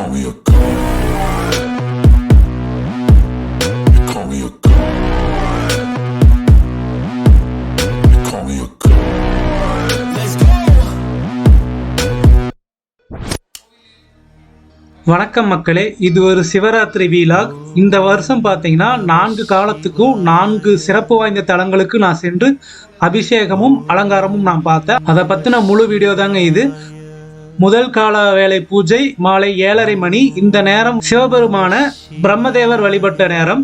call me a god. You call me a god. You call me a god. Let's go. வணக்கம் மக்களே இது ஒரு Shivaratri vlog இந்த வருஷம் பார்த்தீங்கன்னா நான்கு காலத்துக்கும் நான்கு சிறப்பு வாய்ந்த தலங்களுக்கு நான் சென்று அபிஷேகமும் அலங்காரமும் நான் பார்த்தேன் அதை பற்றின முழு வீடியோ தாங்க இது முதல் கால வேலை பூஜை மாலை ஏழரை மணி. இந்த நேரம் சிவபெருமான பிரம்மதேவர் வழிபட்ட நேரம்.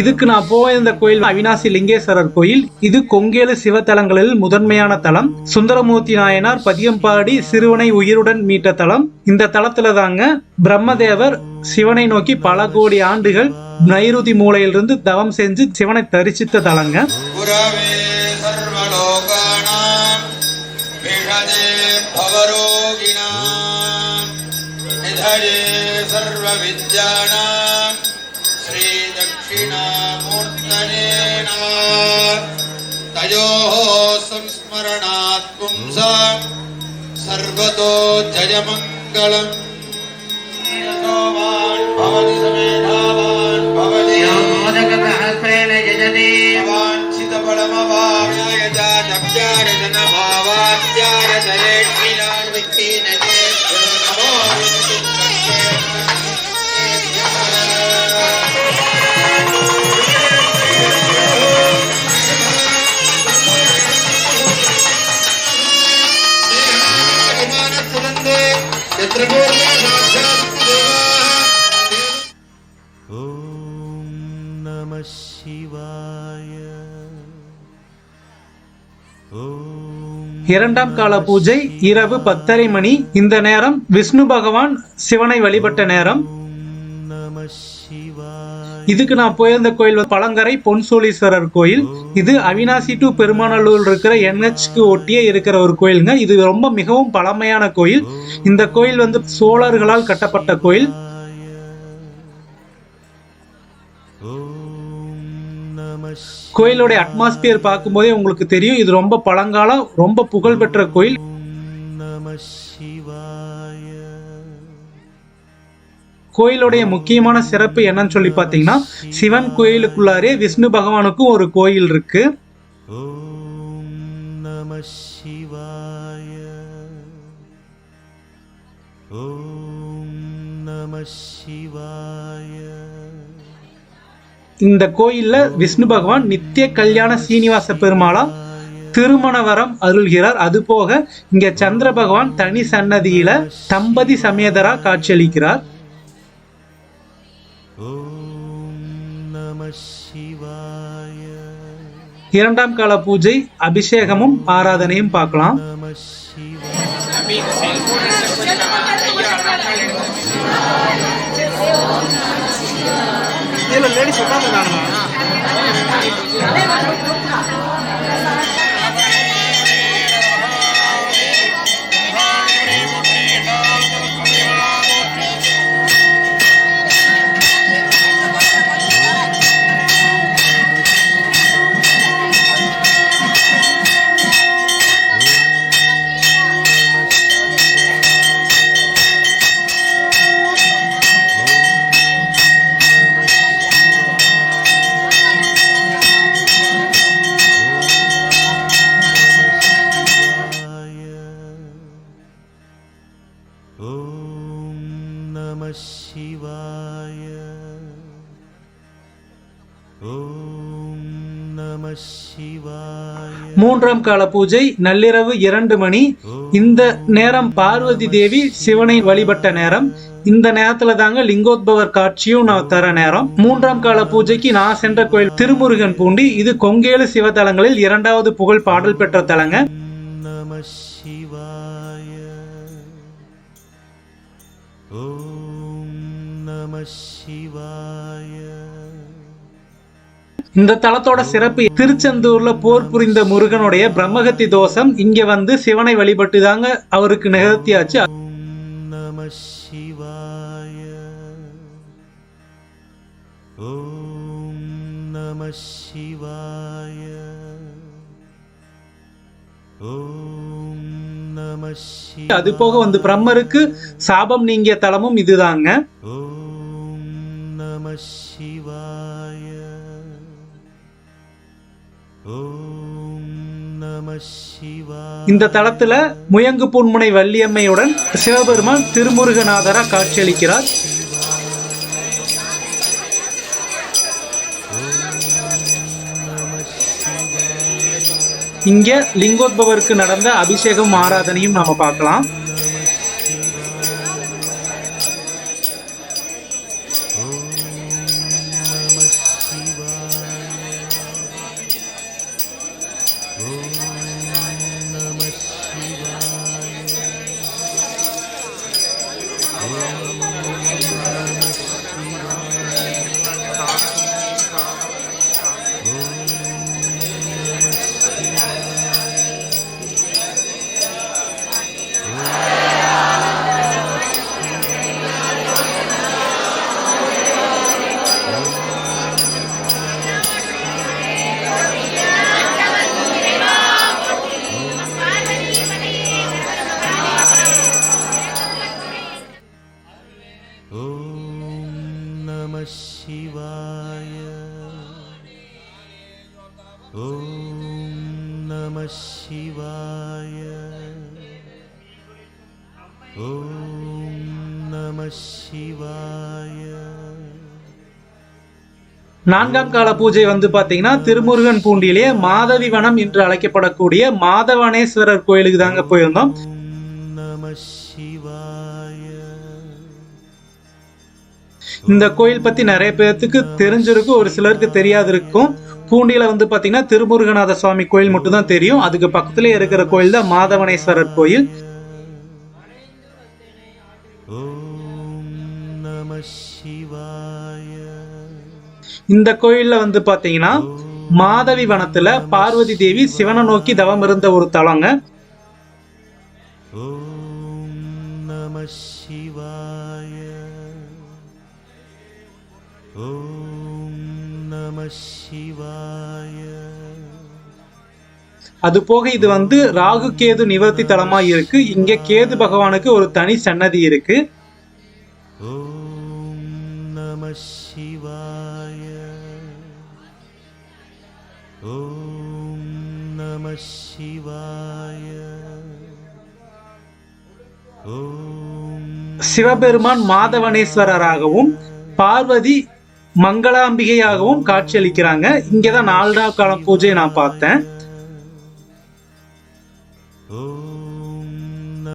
இதுக்கு நான் போயிருந்த கோயில் அவினாசி லிங்கேஸ்வரர் கோயில். இது கொங்கேலு சிவத்தலங்களில் முதன்மையான தலம். சுந்தரமூர்த்தி நாயனார் பதியம்பாடி சிறுவனை உயிருடன் மீட்ட தலம். இந்த தலத்துல தாங்க பிரம்மதேவர் சிவனை நோக்கி பல கோடி ஆண்டுகள் நைருதி மூலையிலிருந்து தவம் செஞ்சு சிவனை தரிசித்த தலங்க. भवरोगिणां निधये सर्वविद्यानां श्रीदक्षिणामूर्तये नमः तयोः संस्मरणात् पुंसां सर्वतो जयमङ्गलम्। भवति समेधावान् भवति। मोदकसहस्रेण यजते यदा त्यारसनभावात्यारसलेष्मिनां विच्छीन இரண்டாம் கால பூஜை இரவு பத்தரை மணி. இந்த நேரம் விஷ்ணு பகவான் சிவனை வழிபட்ட நேரம். இதுக்கு நான் போயிருந்த கோயில் பழங்கரை பொன்சோலீஸ்வரர் கோயில். இது அவினாசி டு பெருமாநல்லூர் இருக்கிற என்ஹெச்க்கு ஒட்டியே இருக்கிற ஒரு கோயிலுங்க. இது ரொம்ப மிகவும் பழமையான கோயில். இந்த கோயில் வந்து சோழர்களால் கட்டப்பட்ட கோயில். கோயிலுடைய அட்மாஸ்பியர் பார்க்கும்போதே உங்களுக்கு தெரியும் இது ரொம்ப பழங்காலம் ரொம்ப புகழ்பெற்ற கோயில். கோயிலுடைய முக்கியமான சிறப்பு என்னன்னு சொல்லி பார்த்தீங்கன்னா சிவன் கோயிலுக்குள்ளாரே விஷ்ணு பகவானுக்கும் ஒரு கோயில் இருக்கு. ஓம் நம சிவாய. இந்த கோயிலில் விஷ்ணு பகவான் நித்திய கல்யாண சீனிவாச பெருமாளா திருமணவரம் அருள்கிறார். அதுபோக இங்கே இங்க சந்திர பகவான் தனி சன்னதியில தம்பதி சமேதரா காட்சியளிக்கிறார். இரண்டாம் கால பூஜை அபிஷேகமும் ஆராதனையும் பார்க்கலாம். கீழே லேடிஸ் உட்காந்துருக்காங்கண்ணா நம ஓம் நம மூன்றாம் கால பூஜை நள்ளிரவு இரண்டு மணி. இந்த நேரம் பார்வதி தேவி சிவனை வழிபட்ட நேரம். இந்த நேரத்துல தாங்க லிங்கோத்பவர் காட்சியும் நான் தர நேரம். மூன்றாம் கால பூஜைக்கு நான் சென்ற கோயில் திருமுருகன் பூண்டி. இது கொங்கேலு சிவத்தலங்களில் இரண்டாவது புகழ் பாடல் பெற்ற தலங்க. நம சிவாய. இந்த தளத்தோட சிறப்பு திருச்செந்தூர்ல போர் புரிந்த முருகனுடைய பிரம்மகத்தி தோஷம் இங்க வந்து சிவனை வழிபட்டு தாங்க அவருக்கு நிகழ்த்தியாச்சு. நம சிவாய. ஓம் நம சிவாய. ஓம் அது போக வந்து பிரம்மருக்கு சாபம் நீங்கிய தலமும் இதுதாங்க. Shivaya. இந்த தலத்துல முயங்கு புன்முனை வள்ளியம்மையுடன் சிவபெருமான் திருமுருகநாதரா காட்சியளிக்கிறார். இங்க லிங்கோத்பவருக்கு நடந்த அபிஷேகம் ஆராதனையும் நாம பார்க்கலாம். நான்காம் கால பூஜை வந்து பாத்தீங்கன்னா திருமுருகன் பூண்டியிலே மாதவி வனம் என்று அழைக்கப்படக்கூடிய மாதவனேஸ்வரர் கோயிலுக்கு தாங்க போயிருந்தோம். இந்த கோயில் பத்தி நிறைய பேர்த்துக்கு தெரிஞ்சிருக்கும் ஒரு சிலருக்கு தெரியாது இருக்கும் பூண்டியில வந்து பாத்தீங்கன்னா திருமுருகநாத சுவாமி கோயில் மட்டும் தான் தெரியும் அதுக்கு பக்கத்திலே இருக்கிற கோயில் தான் மாதவனேஸ்வரர் கோயில். இந்த கோயில்ல வந்து பாத்தீங்கன்னா மாதவி வனத்துல பார்வதி தேவி சிவனை நோக்கி தவம் இருந்த ஒரு தலங்க. Om Namah Shivaya. அது போக இது வந்து ராகு கேது நிவர்த்தி தலமா இருக்கு. இங்க கேது பகவானுக்கு ஒரு தனி சன்னதி இருக்கு. Om சிவபெருமான் மாதவனேஸ்வரராகவும் பார்வதி மங்களாம்பிகையாகவும் காட்சியளிக்கிறாங்க. இங்கதான் நாலு நாள் காலம் பூஜையை நான் பார்த்தேன்.